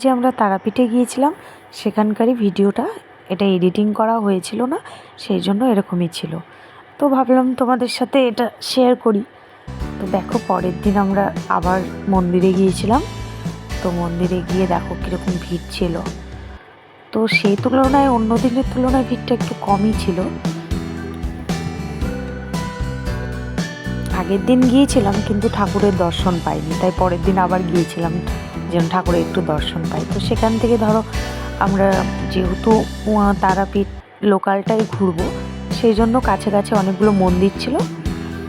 যে আমরা তারাপীঠে গিয়েছিলাম, সেখানকারই ভিডিওটা, এটা এডিটিং করা হয়েছিল না, সেই জন্য এরকমই ছিল। তো ভাবলাম তোমাদের সাথে এটা শেয়ার করি। তো দেখো, পরের দিন আমরা আবার মন্দিরে গিয়েছিলাম। তো মন্দিরে গিয়ে দেখো কীরকম ভিড় ছিল। তো সেই তুলনায় অন্য দিনের তুলনায় ভিড়টা একটু কমই ছিল। আগের দিন গিয়েছিলাম, কিন্তু ঠাকুরের দর্শন পাইনি, তাই পরের দিন আবার গিয়েছিলাম। যেন ঠাকুরের একটু দর্শন পাই। তো সেখান থেকে ধরো আমরা যেহেতু তারাপীঠ লোকালটাই ঘুরবো, সেই জন্য কাছে কাছে অনেকগুলো মন্দির ছিল।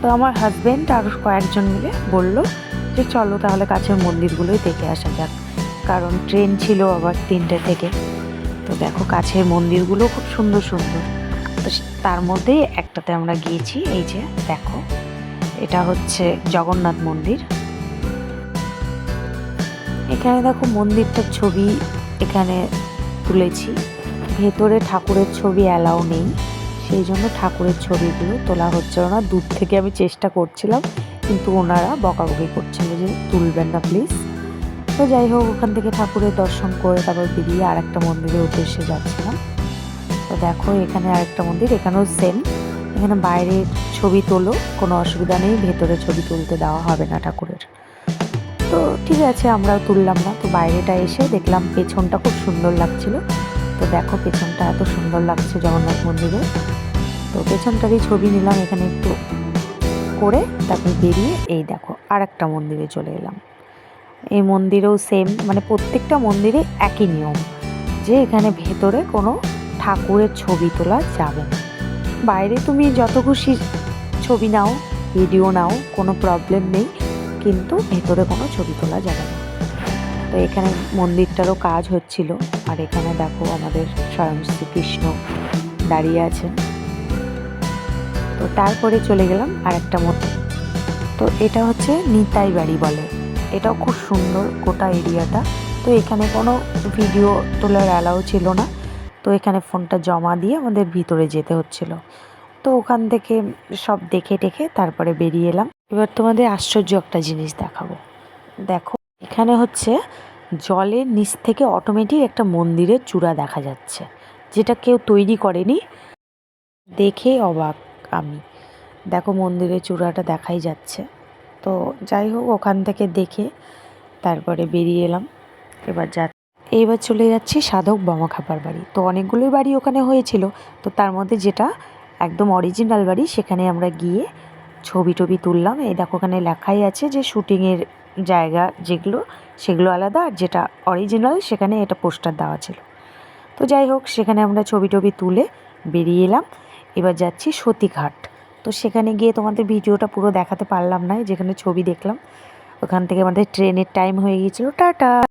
তো আমার হাজব্যান্ড আর কয়েকজন মিলে বলল যে চলো তাহলে কাছের মন্দিরগুলোই দেখে আসা যাক। কারণ ট্রেন ছিল আবার তিনটে থেকে। তো দেখো কাছের মন্দিরগুলো খুব সুন্দর সুন্দর। তো তার মধ্যেই একটাতে আমরা গিয়েছি, এই যে দেখো। এটা হচ্ছে জগন্নাথ মন্দির। এখানে দেখো মন্দিরটার ছবি এখানে তুলেছি। ভেতরে ঠাকুরের ছবি অ্যালাউ নেই। সেই জন্য ঠাকুরের ছবিগুলো তোলা হচ্ছিল না। দূর থেকে আমি চেষ্টা করছিলাম, কিন্তু ওনারা বকাবকি করছিল যে তুলবেন না প্লিজ তো যাই হোক, ওখান থেকে ঠাকুরের দর্শন করে তারপর বেরিয়ে আরেকটা মন্দিরের উদ্দেশ্যে যাচ্ছিলাম। তো দেখো, এখানে আরেকটা মন্দির, এখানেও সেম এখানে বাইরে ছবি তোলো, কোনো অসুবিধা নেই, ভেতরে ছবি তুলতে দেওয়া হবে না ঠাকুরের। তো ঠিক আছে, আমরাও তুললাম না। তো বাইরেটা এসে দেখলাম পেছনটা খুব সুন্দর লাগছিল। তো দেখো পেছনটা এত সুন্দর লাগছে জগন্নাথ মন্দিরে। তো পেছনটারই ছবি নিলাম এখানে একটু করে, তারপর বেরিয়ে এই দেখো আর একটা মন্দিরে চলে এলাম। এই মন্দিরেও সেম মানে প্রত্যেকটা মন্দিরে একই নিয়ম, যে এখানে ভেতরে কোনো ঠাকুরের ছবি তোলা যাবে না। বাইরে তুমি যত খুশি ছবি নাও ভিডিও নাও, কোনো প্রবলেম নেই। কিন্তু ভেতরে কোনো ছবি তোলা যাবে না। তো এখানে মন্দিরটারও কাজ হচ্ছিল। আর এখানে দেখো আমাদের স্বয়ং শ্রীকৃষ্ণ দাঁড়িয়ে আছেন। তো তারপরে চলে গেলাম আর একটা মন্দির। তো এটা হচ্ছে নিতাই বাড়ি বলে। এটাও খুব সুন্দর গোটা এরিয়াটা। তো এখানে কোনো ভিডিও তোলার অ্যালাউ ছিল না। তো এখানে ফোনটা জমা দিয়ে আমাদের ভিতরে যেতে হচ্ছিল। তো ওখান থেকে সব দেখে টেখে তারপরে বেরিয়ে এলাম। এবার তোমাদের আশ্চর্য একটা জিনিস দেখাবো। দেখো, এখানে হচ্ছে জলের নিচ থেকে অটোমেটিক একটা মন্দিরের চূড়া দেখা যাচ্ছে, যেটা কেউ তৈরি করেনি। দেখে অবাক আমি। দেখো, মন্দিরের চূড়াটা দেখাই যাচ্ছে। তো যাই হোক, ওখান থেকে দেখে তারপরে বেরিয়ে এলাম। এবার যা, এইবার চলে যাচ্ছি সাধক বোমা খাবার বাড়ি। তো অনেকগুলোই বাড়ি ওখানে হয়েছিল। তো তার মধ্যে যেটা একদম অরিজিনাল বাড়ি, সেখানে আমরা গিয়ে ছবি টবি তুললাম। এই দেখো ওখানে লেখাই আছে যে শুটিংয়ের জায়গা যেগুলো, সেগুলো আলাদা আর যেটা অরিজিনাল সেখানে এটা পোস্টার দেওয়া ছিল। তো যাই হোক, সেখানে আমরা ছবি টবি তুলে বেরিয়ে এলাম। এবার যাচ্ছি সতীঘাট। তো সেখানে গিয়ে তোমাদের ভিডিওটা পুরো দেখাতে পারলাম না যেখানে ছবি দেখলাম। ওখান থেকে আমাদের ট্রেনের টাইম হয়ে গিয়েছিল। টাটা!